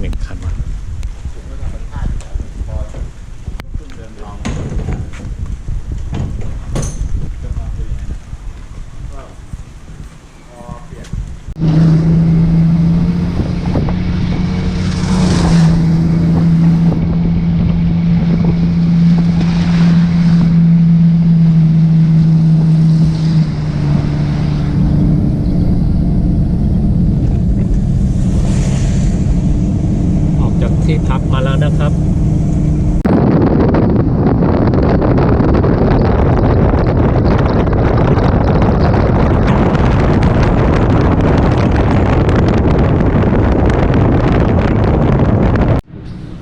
หนึ่งคันมา ที่พักมาแล้วนะครับ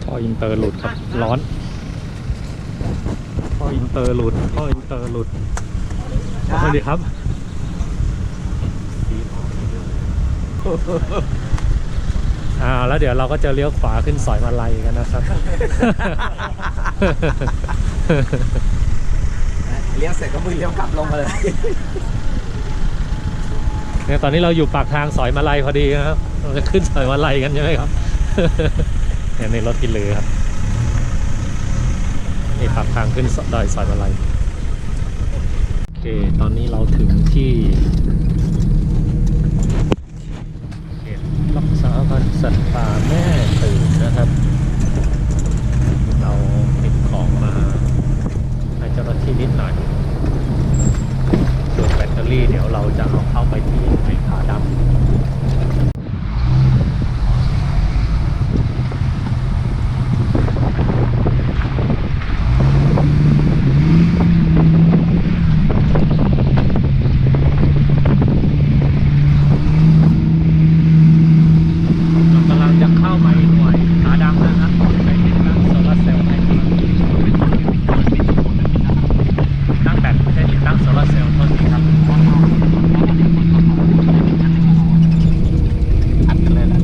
ท่ออินเตอร์หลุดครับ ร้อนท่ออินเตอร์หลุดท่ออินเตอร์หลุดสวัสดีครับ อ่าแล้วเดี๋ยวเราก็จะเลี้ยวขวาขึ้นซอยมาลัยกันนะครับ เลี้ยวเสร็จก็มือเลี้ยวกลับลงมาเลยเนี่ยตอนนี้เราอยู่ปากทางสอยมาลัยพอดีนะครับ เราจะขึ้นสอยมาลัยกันใช่ไหมครับเนี่ยในรถกินเลยครับนี่ปากทางขึ้นดอยสอยมาลัยโอเค ตอนนี้เราถึงที่เขตรักษา พันสัตว์ป่าแม่ตื่นนะครับ เราติดของมาให้เจ้าหน้าที่นิดหน่อยส่วนแบตเตอรี่เดี๋ยวเราจะเอาเข้าไปที่ไอ้ขาดำเรากำลังจะเข้าไปหน่วยขาดำนะครับไปติดตั้งโซลาร์เซลล์ให้ครับตั้งแบตไม่ใช่ติดตั้งโซลาร์เซลล์โทษทีครับ อัดกันเลยแหละ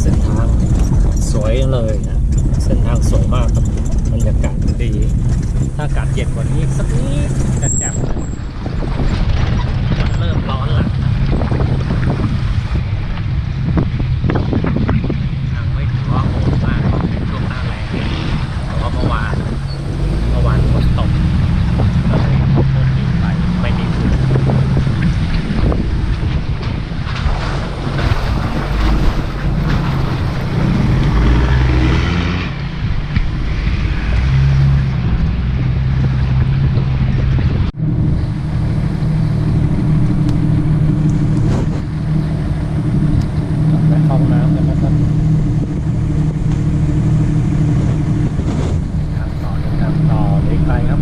เส้นทางสวยเลยนะเส้นทางสวยมากครับบรรยากาศดี ถ้าอากาศ เย็นกว่านี้สักนิ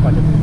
палит.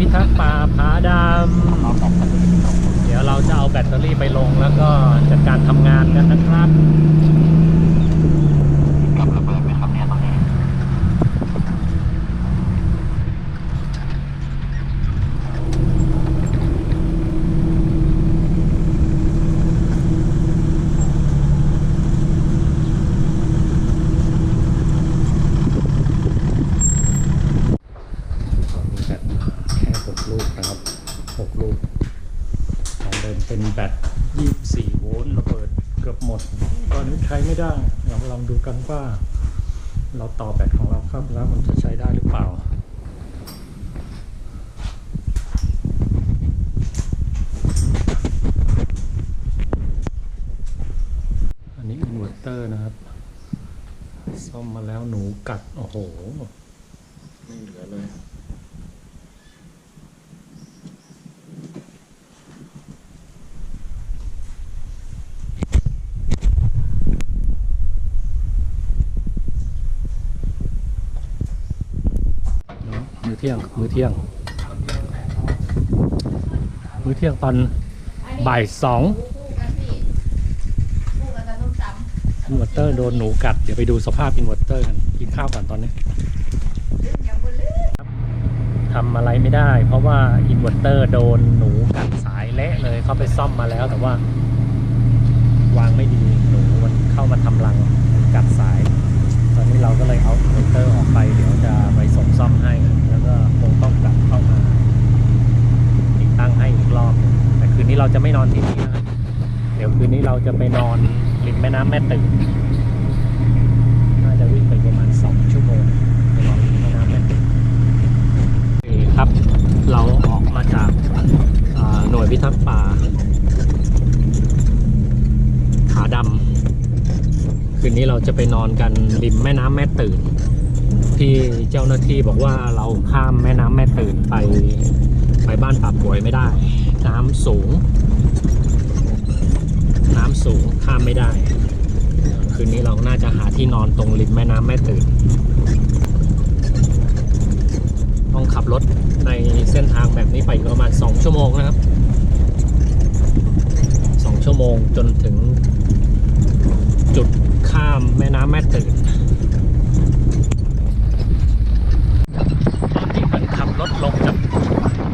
พิทักษ์ป่าผาดำ เดี๋ยวเราจะเอาแบตเตอรี่ไปลงแล้วก็จัดการทำงานกันนะครับระเบิดไหมครับเนี่ยตอนนี้ มีแบตแค่หกลูกนะครับหกลูกของเดิมเป็นแบต24 โวลต์ระเบิดเกือบหมด ตอนนี้ใช้ไม่ได้เดี๋ยวลองดูกันว่า เราต่อแบ ตของเราครับแล้วมันจะใช้ได้หรือเปล่า อันนี้อินเวอร์เตอร์นะครับ ซ่อมมาแล้วหนูกัด โอ้โห ไม่เหลือเลย มื้อ เที่ยง มื้อเที่ยง มื้อเที่ยงตอนบ่ายสองอินเวอร์เตอร์โดนหนูกัด เดี๋ยวไปดูสภาพอินเวอร์เตอร์กัน กินข้าวก่อนตอนนี้ทำอะไรไม่ได้ เพราะว่าอินเวอร์เตอร์โดนหนูกัดสายเละเลยเขาไปซ่อมมาแล้ว แต่ว่าวางไม่ดีหนูมันเข้ามาทำรังกัดสาย ตอนนี้เราก็เลยเอาอินเวอร์เตอร์ออกไป เดี๋ยวจะไปส่งซ่อมให้ ก็คงต้องกลับเข้ามาติดตั้งให้อีกรอบ แต่คืนนี้เราจะไม่นอนที่นี่นะเดี๋ยวคืนนี้เราจะไปนอนริมแม่น้ำแม่ตื่นน่าจะวิ่งไปประมาณสองชั่วโมงไปนอนริมแม่น้ำแม่ตื่นโอเครับ เราออกมาจากหน่วยพิทักษ์ป่าผาดำคืนนี้เราจะไปนอนกันริมแม่น้ำแม่ตื่น ที่เจ้าหน้าที่บอกว่าเราข้ามแม่น้ำแม่ตื่นไปไปบ้านป่าป่วยไม่ได้ น้ำสูง น้ำสูงข้ามไม่ได้ คืนนี้เราน่าจะหาที่นอนตรงริมแม่น้ำแม่ตื่นต้องขับรถในเส้นทางแบบนี้ไปประมาณ 2 ชั่วโมงนะครับ 2 ชั่วโมงจนถึงจุดข้ามแม่น้ำแม่ตื่นตอนนี้มันขับรถลงจาก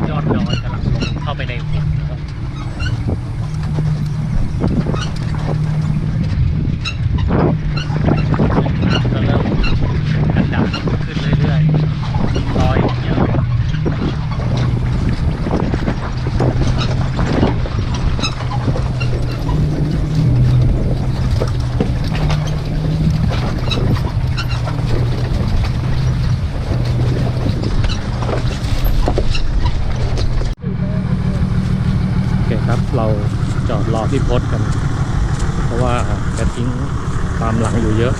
ยอดดอยกำลังลงเข้าไปในหุบนะครับน้ำก็เริ่มกระดับขึ้นเรื่อยๆ ลอยเยอะโอเคครับ เราจอดรอพี่พศกัน เพราะว่าแกทิ้งตามหลังอยู่เยอะ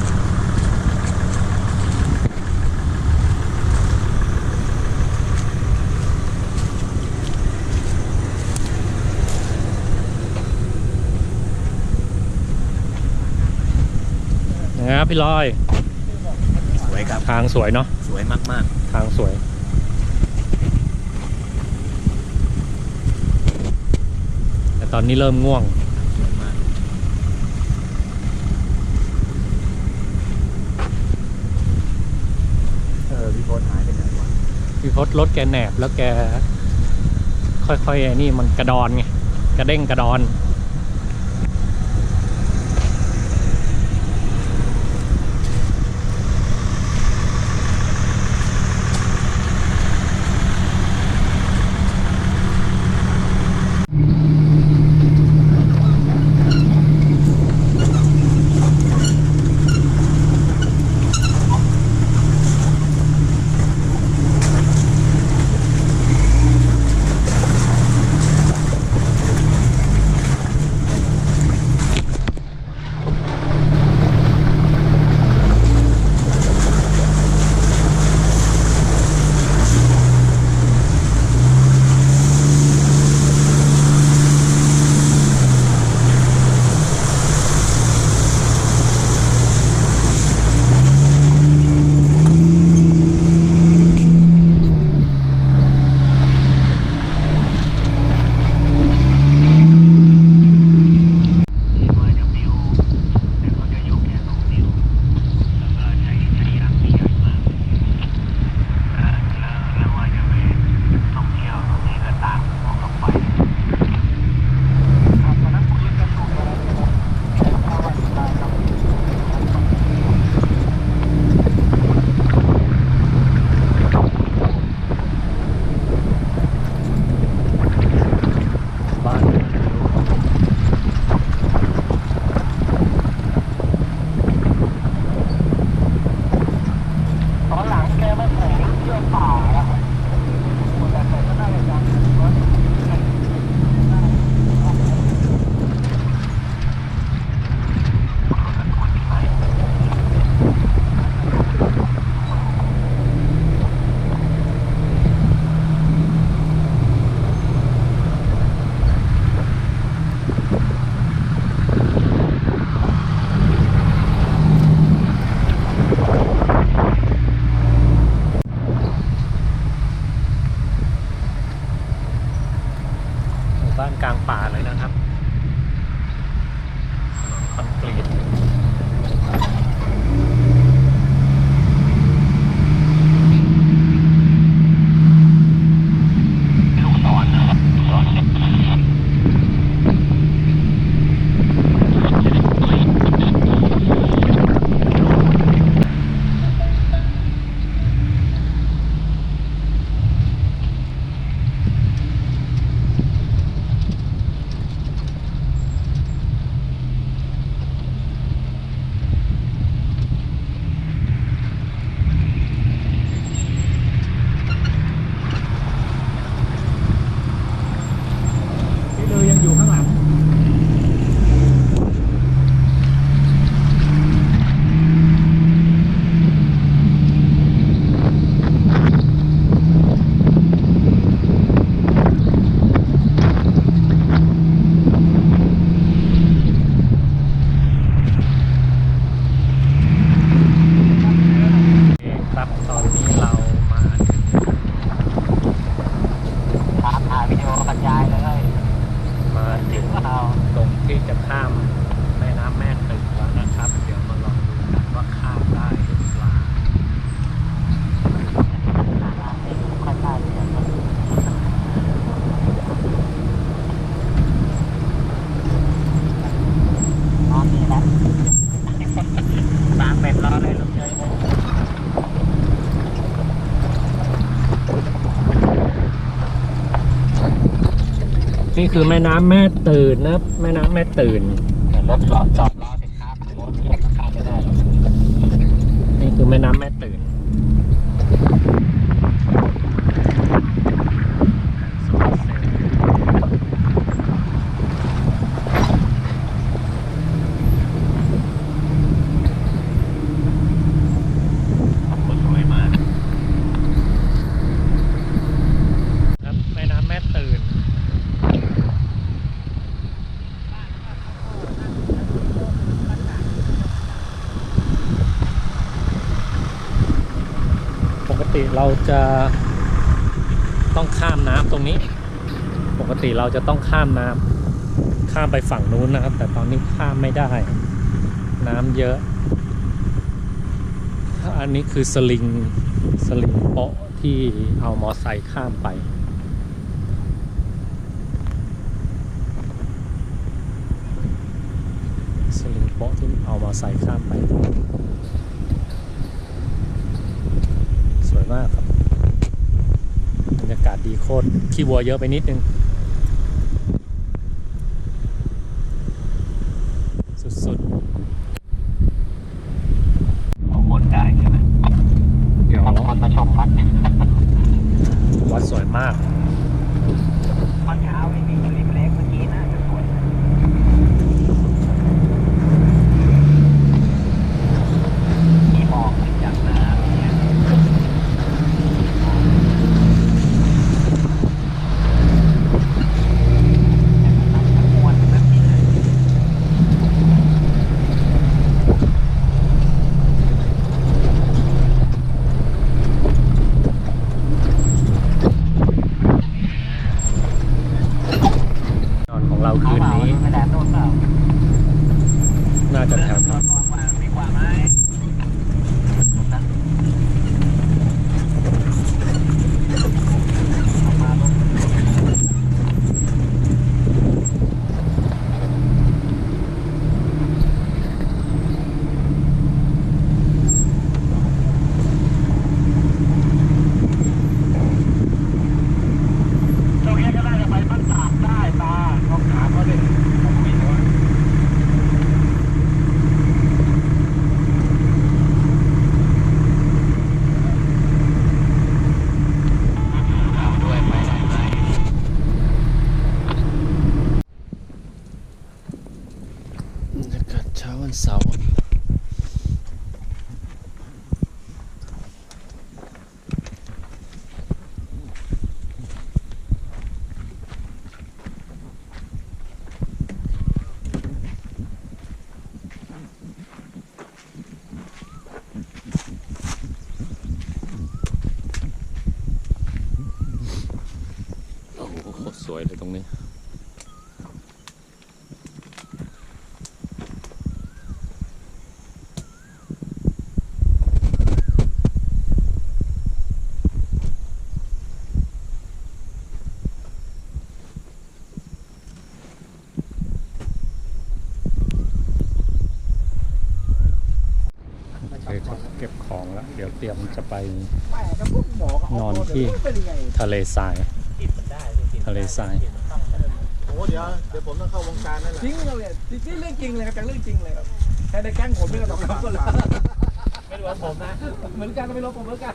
นะ ครับพี่ลอย สวยครับ ทางสวยเนาะ สวยมากทางสวย แต่ตอนนี้เริ่มง่วงๆสวยมากเออพี่โพสหายไปไหนวะพี่พศรถแกแหนบแล้วแก ค่อยๆไอ้นี่มันกระดอนไง กระเด้งกระดอน นี่คือแม่น้ำแม่ตื่นนะครับแม่น้ำแม่ตื่นเดี๋ยวรถจอดจอดรอสิครับรถเทียบข้ามไม่ได้หรอกนี่คือแม่น้ำแม่ตื่นโซลาร์เซลล์ สวยมาก ครับแม่น้ำแม่ตื่น ปกติเรา จะต้องข้ามน้ำตรงนี้ ปกติเราจะต้องข้ามน้ำข้ามไปฝั่งนู้นนะครับ แต่ตอนนี้ข้ามไม่ได้ น้ำเยอะ อันนี้คือสลิงสลิงโปาะที่เอามอไซค์ข้ามไปสลิงโปาะที่เอามอไซค์ข้ามไป สวยมากครับ รยากาศดีโคตรขี้วัวเยอะไปนิดนึง รียมจะไปแปลกกับพวกหมอกับนอนที่เป็นยังไงทะเลทรายกินมันได้กินทะเลทรายโอ้เดี๋ยวเดี๋ยวผมต้องเข้าวงการนั่นแหละจริงเลยจริงๆเรื่องจริงเลยครับจากเรื่องจริงเลยครับแค่ในแก๊งผมนี่ก็ต้องรับก็เลยไม่รู้ว่าผมนะ เหมือนกันไม่รู้ผมเหมือนกัน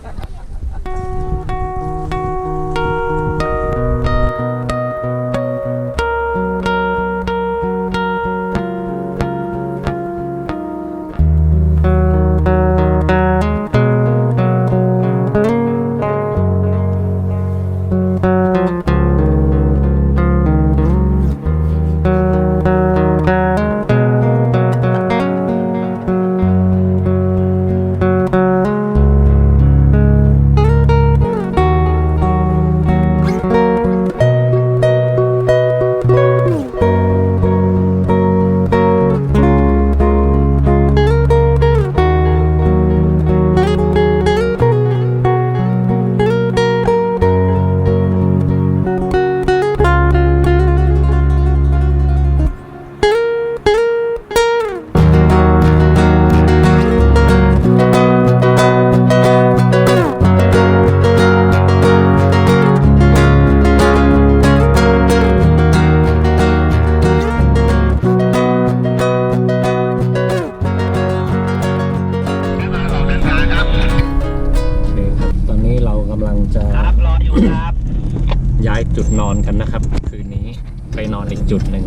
ย้ายจุดนอนกันนะครับ คืนนี้ไปนอนอีกจุดหนึ่ง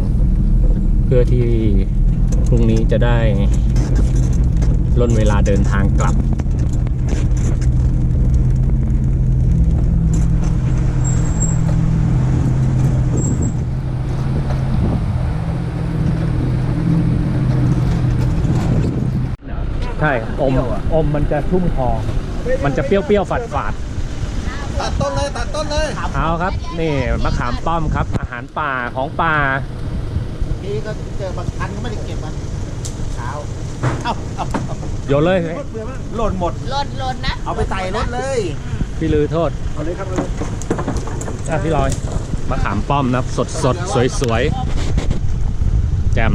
เพื่อที่พรุ่งนี้จะได้ล่นเวลาเดินทางกลับ ใช่อมอมมันจะชุ่มคอมันจะเปรี้ยวๆฝาด ตัดต้นเลยตัดต้นเลยๆเอาครับนี่มะขามป้อมครับ อาหารป่าของป่าพี่ก็เจอบางคันก็ไม่ได้เก็บมันเช้าเอ้าเอ้าเอ้าโยนเลยหล่นหมดลดลดนะเอาไปใส่รถเลยพี่ลือโทษเอาเลยครับเอาเลยอะพี่ลอยมะขามป้อมนะครับสดสดสวยสวยๆแจม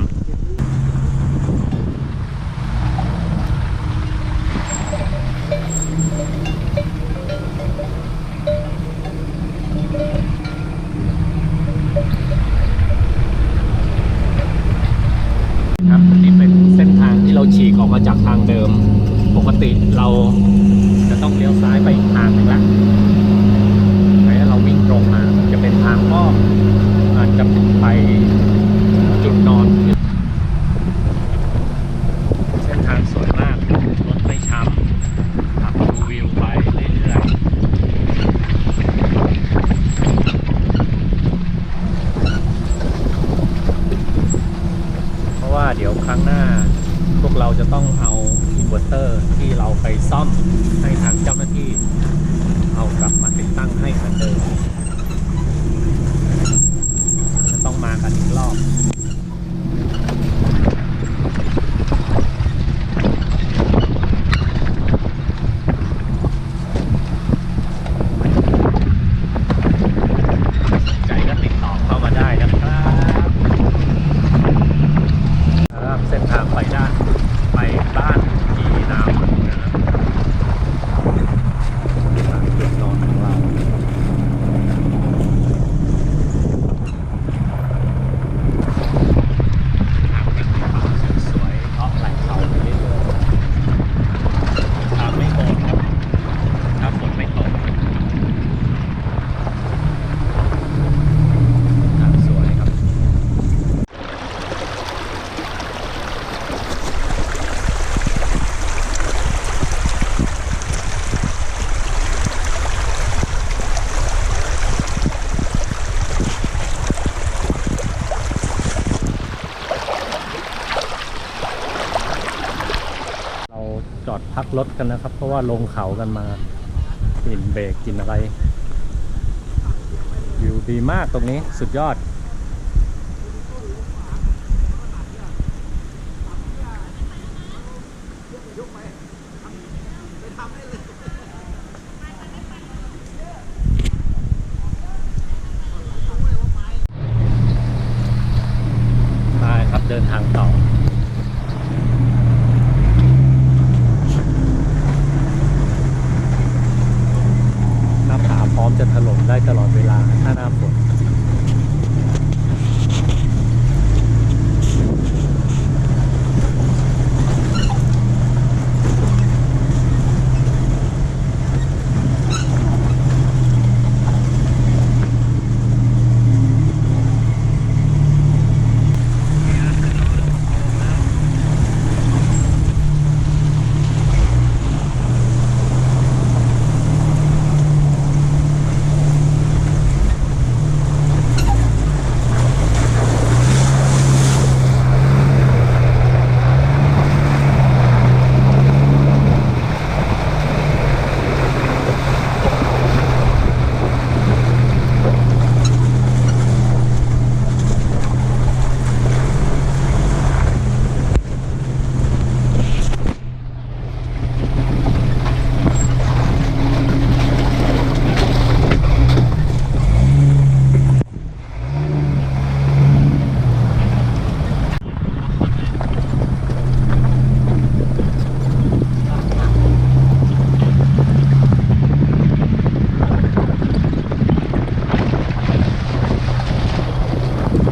รถกันนะครับ เพราะว่าลงเขากันมากินเบรกกินอะไรวิวดีมากตรงนี้สุดยอด มาครับเดินทางต่อ หน้าผาพร้อมจะถล่มได้ตลอดเวลาถ้าหน้าฝน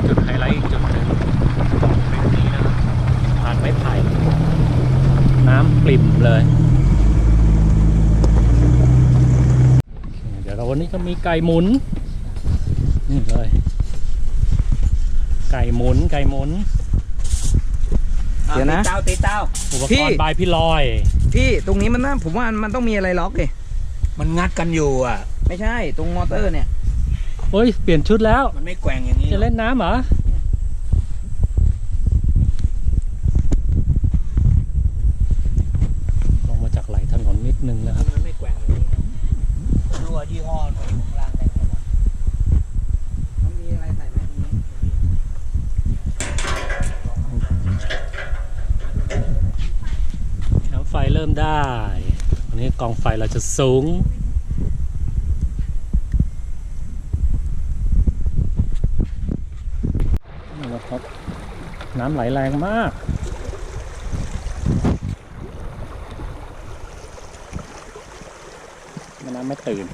จุดไฮไลท์อีกจุดหนึ่งเป็นนี้นะครับทานไม้ไผ่ น้ำปริ่มเลยโอเคเดี๋ยวเราวันนี้ก็มีไก่ หมุน นี่เลย ไก่หมุน ไก่หมุน เดี๋ยวนะติดเตาติดเตาอุปพี่ กรณ์บายพี่ลอย พี่ตรงนี้มันน่าผมว่ามันต้องมีอะไรล็อกดิมันงัดกันอยู่อะ ไม่ใช่ตรงมอเตอร์เนี่ย เฮ้ย เปลี่ยนชุดแล้ว มันไม่แกว่งอย่างนี้จะเล่นน้ำเหรอ ลงมาจากไหลถนนนิดนึงนะครับ มันไม่แกว่งอย่างนี้ดูว่ายี่ห้อของร้านแดง มันมีอะไรใส่ไหมตรงนี้ น้ำ ได้วันนี้กองไฟเราจะสูง นี่นะครับ น้ำไหลแรงมากน้ำไม่ตื่น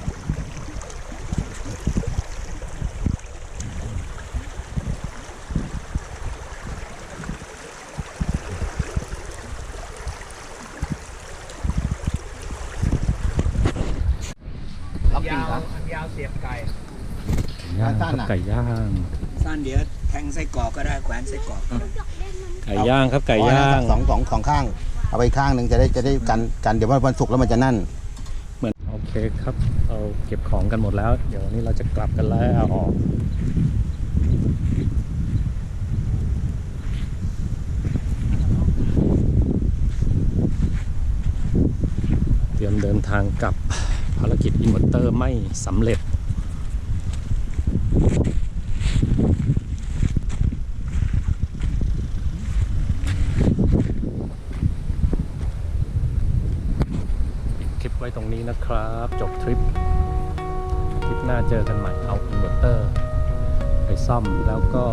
ล็อกกิ้ง ยาว ครับ อันยาวเสียบไก่ ย่าง สั้นๆครับอะไก่ย่าง สั้นเดี๋ยวแทงไส้กรอกก็ได้แขวนไส้กรอกก็ได้ไก่ย่างครับไก่อ๋อย่างสองสองสองข้าง เอาไปข้างหนึ่งจะได้จะได้กันกันเดี๋ยววันศุกร์แล้วมันจะนั่นเหมือนโอเคครับเราเก็บของกันหมดแล้ว เดี๋ยววันนี้เราจะกลับกันแล้วเตรียมเดินทางกลับภารกิจอินเวอร์เตอร์ไม่สำเร็จ คลิ ปไว้ตรงนี้นะครับ จบทริปทริปหน้าเจอกันใหม่เอาอินเวอร์เตอร์ ไปซ่อมแล้วก็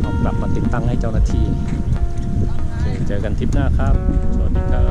เอากลับมาติดตั้งให้เจ้าหน้าที่ เจอกันทริปหน้าครับ สวัสดีครับ